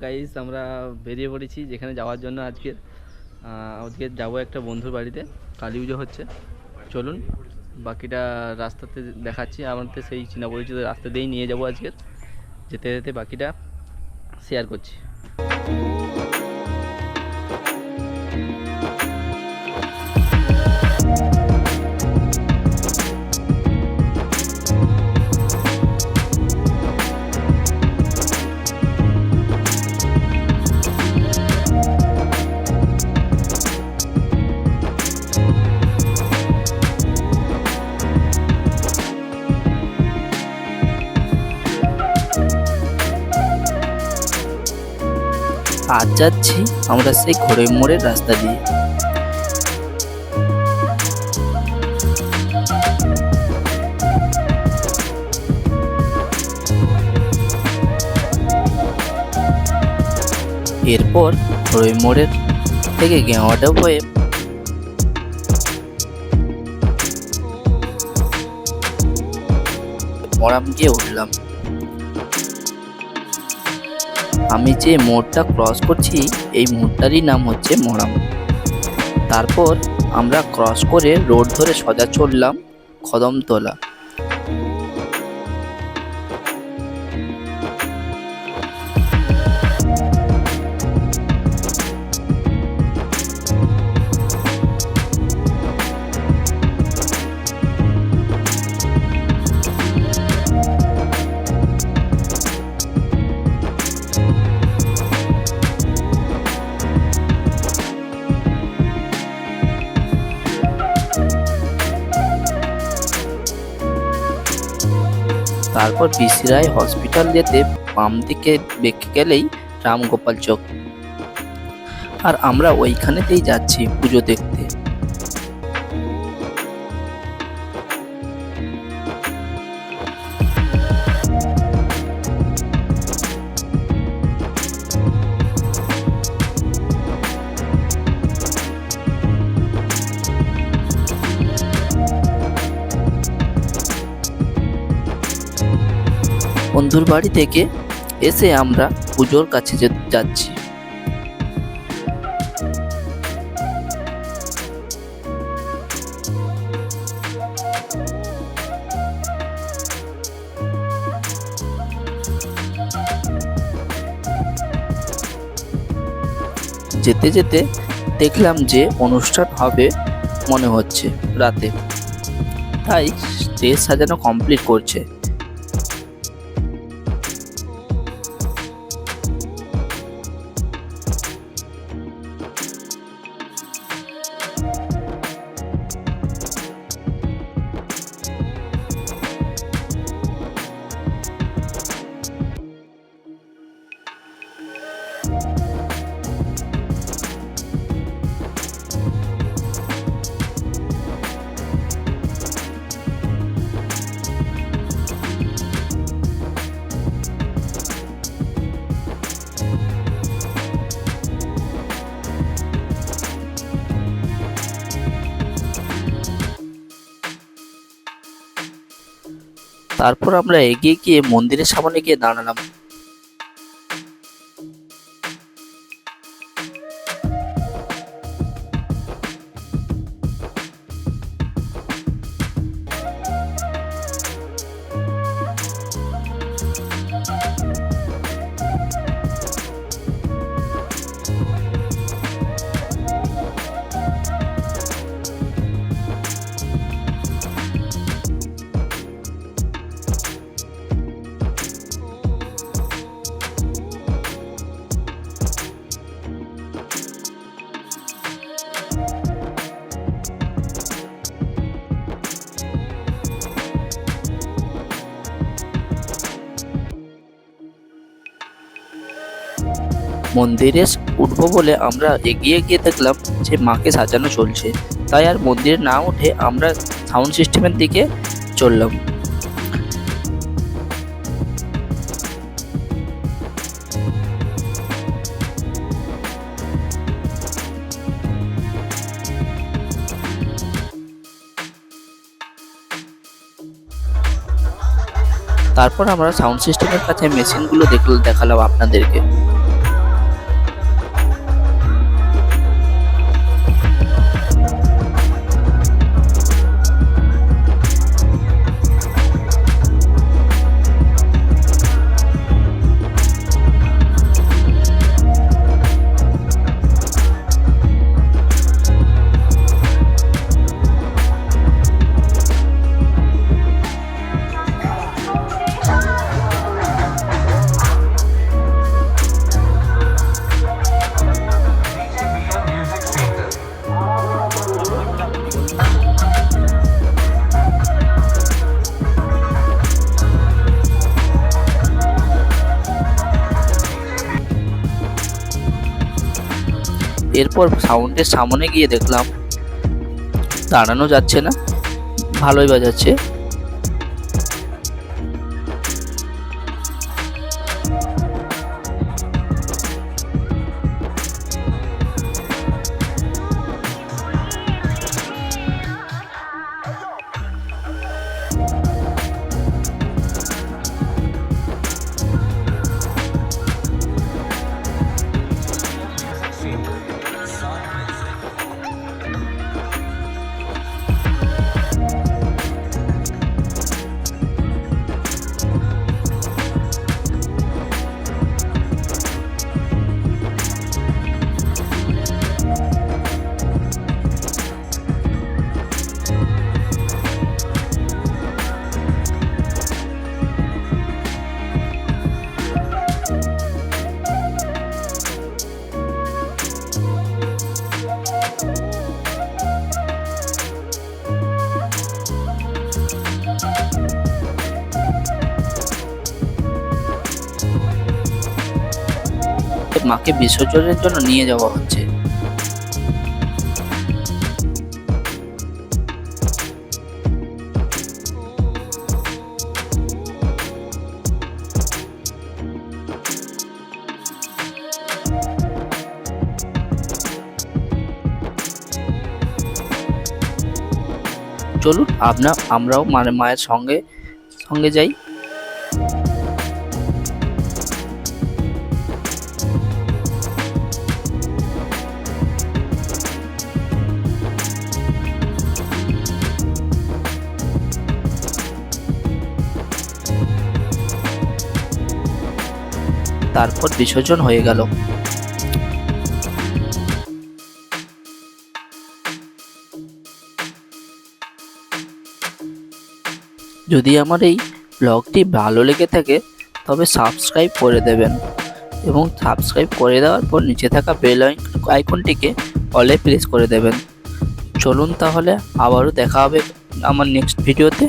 Guys আমরা বেরিয়ে পড়েছি যেখানে যাওয়ার জন্য আজকে। আজকে যাব একটা বন্ধুর বাড়িতে কালী পুজো হচ্ছে। চলুন, বাকিটা রাস্তাতে দেখাচ্ছি। আমাদের সেই চিনা পরিচিত রাস্তা দিয়েই নিয়ে যাব আজকে। যেতে যেতে বাকিটা শেয়ার করছি। আজ যাচ্ছি আমরা সেই ঘোড়ের মোড়ের রাস্তা দিয়ে। এরপর ঘোড়ের মোড়ের থেকে গেঁয়াটা হয়ে মরাম গিয়ে উঠলাম। আমি যে মোড়টা ক্রস করছি, এই মোড়টারই নাম হচ্ছে মরাম তারপর আমরা ক্রস করে রোড ধরে সোজা চললাম কদমতলা তারপর বিসি রায় হসপিটাল যেতে বাম দিকে বেঁকে গেলেই রামগোপাল চক। আর আমরা ওইখানেতেই যাচ্ছি পুজো দেখতে। বন্ধুর বাড়ি থেকে এসে আমরা পুজোর কাছে যাচ্ছি। যেতে যেতে দেখলাম যে অনুষ্ঠান হবে মনে হচ্ছে রাতে। তাই স্টেজ সাজানো কমপ্লিট করছে। তারপর আমরা এগিয়ে গিয়ে মন্দিরের সামনে গিয়ে দাঁড়ালাম। মন্দিরে উঠবো বলে আমরা এগিয়ে গিয়ে দেখলাম যে মাকে সাজানো চলছে। তাই আর মন্দিরে না উঠে আমরা সাউন্ড সিস্টেমের দিকে চললাম। তারপর আমরা সাউন্ড সিস্টেমের কাছে মেশিনগুলো দেখল দেখালাম আপনাদেরকে। এরপর সাউন্ডের সামনে গিয়ে দেখলাম দাঁড়ানো যাচ্ছে না ভালোই বাজাচ্ছে। মাকে বিসর্জনের জন্য নিয়ে যাওয়া হচ্ছে। চলুন আপনার আমরাও মানে মায়ের সঙ্গে সঙ্গে যাই। তারপর বিসর্জন হয়ে গেল। যদি আমার এই ব্লগটি ভালো লেগে থাকে, তবে সাবস্ক্রাইব করে দেবেন এবং সাবস্ক্রাইব করে দেওয়ার পর নিচে থাকা বেল আইকনটিকে অলে প্রেস করে দেবেন। চলুন তাহলে আবারও দেখা হবে আমার নেক্সট ভিডিওতে।